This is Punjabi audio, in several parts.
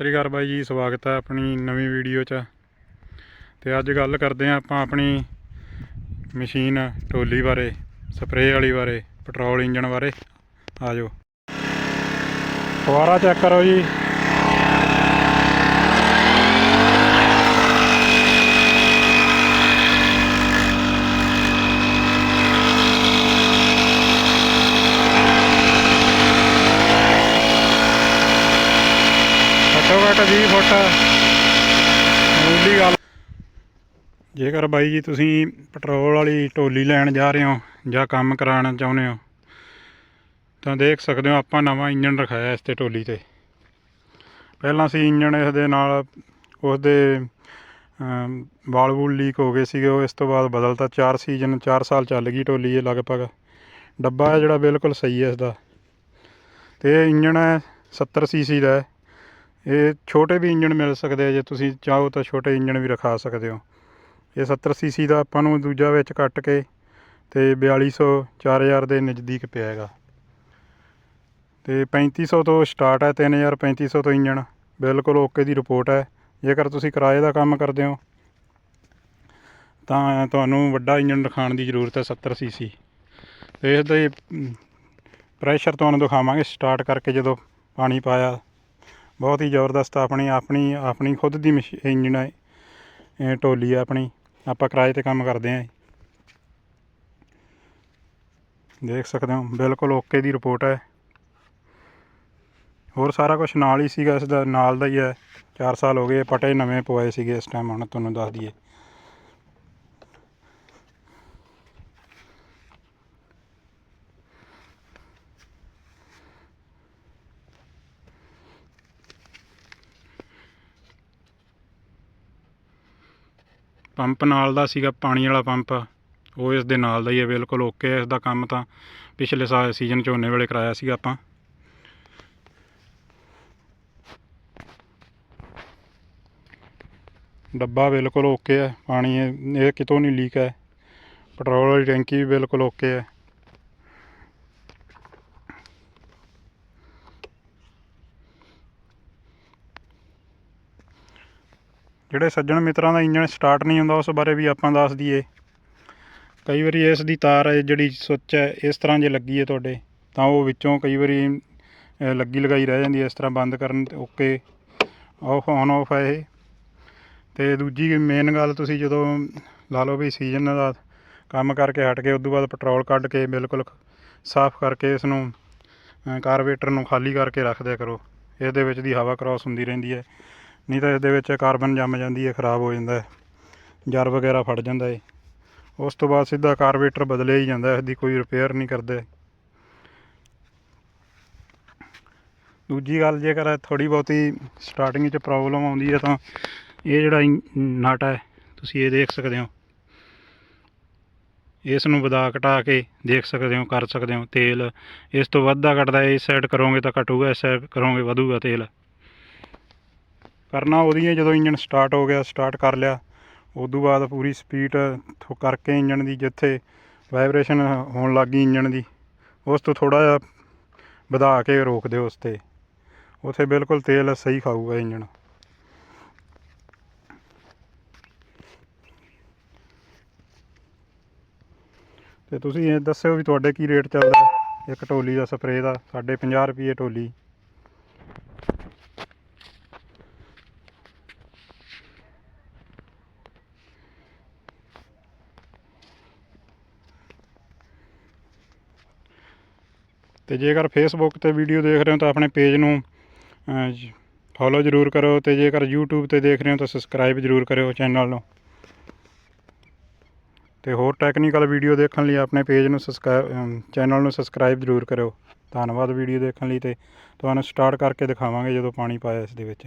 ਸ੍ਰੀ ਅਕਾਲ ਬਾਈ ਜੀ, ਸਵਾਗਤ ਹੈ ਆਪਣੀ ਨਵੀਂ ਵੀਡੀਓ 'ਚ। ਤੇ ਅੱਜ ਗੱਲ ਕਰਦੇ ਹਾਂ ਆਪਾਂ ਆਪਣੀ ਮਸ਼ੀਨ ਟੋਲੀ ਬਾਰੇ, ਸਪਰੇਅ ਵਾਲੀ ਬਾਰੇ, ਪੈਟਰੋਲ ਇੰਜਨ ਬਾਰੇ। ਆ ਜਾਓ। ਫੁਆਰਾ ਚੈੱਕ ਕਰੋ ਜੀ। ਘੱਟੋ ਘੱਟ 20 ਫੁੱਟ। ਮੂਲੀ ਗੱਲ। ਜੇਕਰ ਬਾਈ ਜੀ ਤੁਸੀਂ ਪੈਟਰੋਲ ਵਾਲੀ ਟੋਲੀ ਲੈਣ ਜਾ ਰਹੇ ਹੋ ਜਾਂ ਕੰਮ ਕਰਾਉਣਾ ਚਾਹੁੰਦੇ ਹੋ, ਤਾਂ ਦੇਖ ਸਕਦੇ ਹੋ ਆਪਾਂ ਨਵਾਂ ਇੰਜਨ ਰਖਾਇਆ ਇਸ ਤੇ ਟੋਲੀ ਤੇ। ਪਹਿਲਾਂ ਸੀ ਇੰਜਨ ਇਸ ਦੇ ਨਾਲ ਉਸ ਦੇ ਵਾਲ ਵੂਲ ਲੀਕ ਹੋ ਗਏ ਸੀਗੇ, ਉਹ ਇਸ ਤੋਂ ਬਾਅਦ ਬਦਲਤਾ। 4 ਸੀਜ਼ਨ 4 ਸਾਲ ਚੱਲ ਗਈ ਟੋਲੀ ਇਹ ਲਗਭਗ। ਡੱਬਾ ਹੈ ਜਿਹੜਾ ਬਿਲਕੁਲ ਸਹੀ ਹੈ ਇਸ ਦਾ। ਤੇ ਇਹ ਇੰਜਨ ਹੈ 70 ਸੀਸੀ ਦਾ ਹੈ। ਇਹ ਛੋਟੇ ਵੀ ਇੰਜਣ ਮਿਲ ਸਕਦੇ ਆ, ਜੇ ਤੁਸੀਂ ਚਾਹੋ ਤਾਂ ਛੋਟੇ ਇੰਜਣ ਵੀ ਰਖਾ ਸਕਦੇ ਹੋ। ਇਹ 70 ਸੀਸੀ ਦਾ ਆਪਾਂ ਨੂੰ ਦੂਜਾ ਵਿੱਚ ਕੱਟ ਕੇ ਤੇ 4200 4000 ਦੇ ਨਜ਼ਦੀਕ ਪਿਆ ਹੈਗਾ। ਤੇ 3500 ਤੋਂ ਸਟਾਰਟ ਹੈ 3000 3500 ਤੋਂ ਇੰਜਣ। ਬਿਲਕੁਲ ਓਕੇ ਦੀ ਰਿਪੋਰਟ ਹੈ। ਜੇਕਰ ਤੁਸੀਂ ਕਿਰਾਏ ਦਾ ਕੰਮ ਕਰਦੇ ਹੋ, ਤਾਂ ਤੁਹਾਨੂੰ ਵੱਡਾ ਇੰਜਣ ਰਖਾਉਣ ਦੀ ਜ਼ਰੂਰਤ ਹੈ 70 ਸੀਸੀ ਤੇ ਇਸ ਦੇ ਪ੍ਰੈਸ਼ਰ ਤੁਹਾਨੂੰ ਦਿਖਾਵਾਂਗੇ। ਸਟਾਰਟ ਕਰਕੇ ਜਦੋਂ ਪਾਣੀ ਪਾਇਆ ਬਹੁਤ ਹੀ ਜ਼ਬਰਦਸਤ ਆਪਣੀ ਆਪਣੀ ਆਪਣੀ ਖੁਦ ਦੀ ਮਸ਼- ਇੰਜਨ ਹੈ ਟੋਲੀ ਢੋਲੀ ਹੈ ਆਪਣੀ। ਆਪਾਂ ਕਿਰਾਏ ਤੇ ਕੰਮ ਕਰਦੇ ਹਾਂ ਦੇਖ ਸਕਦੇ ਹੋ, ਬਿਲਕੁਲ ਓਕੇ ਦੀ ਰਿਪੋਰਟ ਹੈ ਹੋਰ ਸਾਰਾ ਕੁਝ ਨਾਲ ਹੀ ਸੀਗਾ, ਇਸ ਦਾ, ਨਾਲ ਦਾ ਹੀ ਹੈ 4 ਸਾਲ ਹੋ ਗਏ ਪਟੇ ਨਵੇਂ ਪਵਾਏ ਸੀਗੇ ਇਸ ਟਾਈਮ ਹੁਣ, ਤੁਹਾਨੂੰ ਦੱਸ ਦਈਏ। ਪੰਪ ਨਾਲ ਦਾ ਸੀਗਾ ਪਾਣੀ ਵਾਲਾ ਪੰਪ। ਉਹ ਇਸ ਦੇ ਨਾਲ ਦਾ ਹੀ ਹੈ, ਬਿਲਕੁਲ ਓਕੇ ਇਸ ਦਾ ਕੰਮ ਤਾਂ। ਪਿਛਲੇ ਸਾਲ ਸੀਜ਼ਨ ਝੋਨੇ ਵੇਲੇ ਕਰਾਇਆ ਸੀਗਾ ਆਪਾਂ। ਡੱਬਾ ਬਿਲਕੁਲ ਓਕੇ ਹੈ, ਪਾਣੀ ਇਹ ਇਹ ਕਿਤੋਂ ਨਹੀਂ ਲੀਕ ਹੈ। ਪੈਟਰੋਲ ਵਾਲੀ ਟੈਂਕੀ ਵੀ ਬਿਲਕੁਲ ਓਕੇ ਹੈ। ਜਿਹੜੇ ਸੱਜਣ ਮਿੱਤਰਾਂ ਦਾ ਇੰਜਨ ਸਟਾਰਟ ਨਹੀਂ ਹੁੰਦਾ ਉਸ ਬਾਰੇ ਵੀ ਆਪਾਂ ਦੱਸ ਦਈਏ। ਕਈ ਵਾਰੀ ਇਸ ਦੀ ਤਾਰ ਹੈ ਜਿਹੜੀ ਸੁੱਚ ਹੈ, ਇਸ ਤਰ੍ਹਾਂ ਜੇ ਲੱਗੀ ਹੈ ਤੁਹਾਡੇ, ਤਾਂ ਉਹ ਵਿੱਚੋਂ ਕਈ ਵਾਰੀ ਲੱਗੀ ਲਗਾਈ ਰਹਿ ਜਾਂਦੀ ਹੈ, ਇਸ ਤਰ੍ਹਾਂ ਬੰਦ ਕਰਨ ਤੇ ਓਕੇ ਆਫ ਔਨ ਆਫ ਹੈ ਇਹ। ਤੇ ਦੂਜੀ ਮੇਨ ਗੱਲ ਤੁਸੀਂ ਜਦੋਂ ਲਾ ਲਓ ਵੀ ਸੀਜ਼ਨ ਦਾ ਕੰਮ ਕਰਕੇ ਹਟ ਕੇ ਉਸ ਤੋਂ ਬਾਅਦ ਪੈਟਰੋਲ ਕੱਢ ਕੇ ਬਿਲਕੁਲ ਸਾਫ਼ ਕਰਕੇ ਇਸ ਨੂੰ ਕਾਰਬੇਟਰ ਨੂੰ ਖਾਲੀ ਕਰਕੇ ਰੱਖ ਦਿਆ ਕਰੋ। ਇਹਦੇ ਵਿੱਚ ਦੀ ਹਵਾ ਕ੍ਰਾਸ ਹੁੰਦੀ ਰਹਿੰਦੀ ਹੈ। ਨਹੀਂ ਤਾਂ ਇਸ ਦੇ ਵਿੱਚ ਕਾਰਬਨ ਜੰਮ ਜਾਂਦੀ ਹੈ ਖਰਾਬ ਹੋ ਜਾਂਦਾ ਹੈ ਜਰ ਵਗੈਰਾ ਫੜ ਜਾਂਦਾ ਹੈ। ਉਸ ਤੋਂ ਬਾਅਦ ਸਿੱਧਾ ਕਾਰਬੇਟਰ ਬਦਲਿਆ ਹੀ ਜਾਂਦਾ ਹੈ, ਇਸ ਦੀ ਕੋਈ ਰਿਪੇਅਰ ਨਹੀਂ ਕਰਦੇ। ਦੂਜੀ ਗੱਲ ਜੇਕਰ ਥੋੜੀ ਬਹੁਤੀ ਸਟਾਰਟਿੰਗ 'ਚ ਪ੍ਰੋਬਲਮ ਆਉਂਦੀ ਹੈ ਤਾਂ ਇਹ ਜਿਹੜਾ ਨਟ ਹੈ ਤੁਸੀਂ ਇਹ ਦੇਖ ਸਕਦੇ ਹੋ। ਇਸ ਨੂੰ ਵਧਾ ਘਟਾ ਕੇ ਦੇਖ ਸਕਦੇ ਹੋ ਕਰ ਸਕਦੇ ਹੋ ਤੇਲ। ਇਸ ਤੋਂ ਵੱਧਦਾ ਘਟਦਾ ਇਸ ਸਾਈਡ ਕਰੋਗੇ ਤਾਂ ਘਟੂਗਾ ਇਸ ਸਾਈਡ ਕਰੋਗੇ ਵਧੂਗਾ ਤੇਲ। ਕਰਨਾ ਉਹਦੀ ਹੈ ਜਦੋਂ ਇੰਜਨ ਸਟਾਰਟ ਹੋ ਗਿਆ ਸਟਾਰਟ ਕਰ ਲਿਆ, ਉਦੋਂ ਬਾਅਦ ਪੂਰੀ ਸਪੀਡ ਥੋ- ਕਰਕੇ ਇੰਜਨ ਦੀ ਜਿੱਥੇ ਵਾਈਬ੍ਰੇਸ਼ਨ ਹੋਣ ਲੱਗੀ ਇੰਜਨ ਦੀ, ਉਸ ਤੋਂ ਥੋੜਾ ਜਿਹਾ ਵਧਾ ਕੇ ਰੋਕ ਦਿਓ ਉਸ ਤੇ। ਉਥੇ ਬਿਲਕੁਲ ਤੇਲ ਸਹੀ ਖਾਊਗਾ ਇੰਜਨ ਤੇ ਤੁਸੀਂ ਇਹ ਦੱਸਿਓ ਵੀ ਤੁਹਾਡੇ ਕੀ ਰੇਟ ਚੱਲਦਾ? ਇੱਕ ਟੋਲੀ ਦਾ ਸਪਰੇਅ ਦਾ ਸਾਡੇ 50 ਰੁਪਏ ਟੋਲੀ। ਤੇ ਜੇਕਰ ਫੇਸਬੁੱਕ ਤੇ ਵੀਡੀਓ ਦੇਖ ਰਹੇ ਹੋ ਤਾਂ ਆਪਣੇ ਪੇਜ ਨੂੰ ਫੋਲੋ ਜ਼ਰੂਰ ਕਰੋ ਤੇ ਜੇਕਰ YouTube ਤੇ ਦੇਖ ਰਹੇ ਹੋ ਤਾਂ ਸਬਸਕ੍ਰਾਈਬ ਜ਼ਰੂਰ ਕਰਿਓ ਚੈਨਲ ਨੂੰ। ਤੇ ਹੋਰ ਟੈਕਨੀਕਲ ਵੀਡੀਓ ਦੇਖਣ ਲਈ ਆਪਣੇ ਪੇਜ ਨੂੰ ਸਬਸਕ੍ਰਾਈਬ ਚੈਨਲ ਨੂੰ ਸਬਸਕ੍ਰਾਈਬ ਜ਼ਰੂਰ ਕਰਿਓ। ਧੰਨਵਾਦ ਵੀਡੀਓ ਦੇਖਣ ਲਈ ਤੇ ਤੁਹਾਨੂੰ ਸਟਾਰਟ ਕਰਕੇ ਦਿਖਾਵਾਂਗੇ ਜਦੋਂ ਪਾਣੀ ਪਾਇਆ ਇਸ ਦੇ ਵਿੱਚ।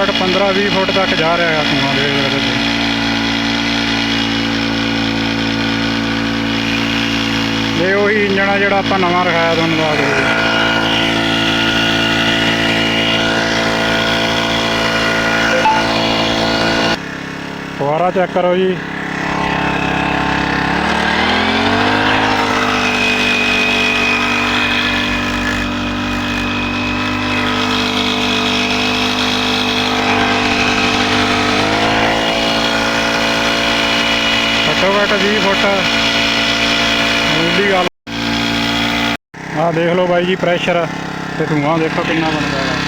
ਘੱਟੋ ਘੱਟ 15 20 ਫੁੱਟ ਤੱਕ ਜਾ ਰਿਹਾ ਹੈ ਧੂੰਆਂ ਦੇ ਇਹਦੇ ਇਹ ਉਹੀ ਇੰਜਣ ਆ ਜਿਹੜਾ ਆਪਾਂ ਨਵਾਂ ਰਖਾਇਆ ਤੁਹਾਨੂੰ ਦੱਸ ਦਿਓ ਫੁਆਰਾ ਚੈੱਕ ਕਰੋ ਜੀ। ਫੁੱਟ 20 ਫੁੱਟ। ਮਾਮੂਲੀ ਗੱਲ ਆਹ ਦੇਖ ਲਓ ਬਾਈ ਜੀ ਪ੍ਰੈਸ਼ਰ ਤੇ ਧੂਆਂ ਦੇਖੋ ਕਿੰਨਾ ਬਣਦਾ ਹੈ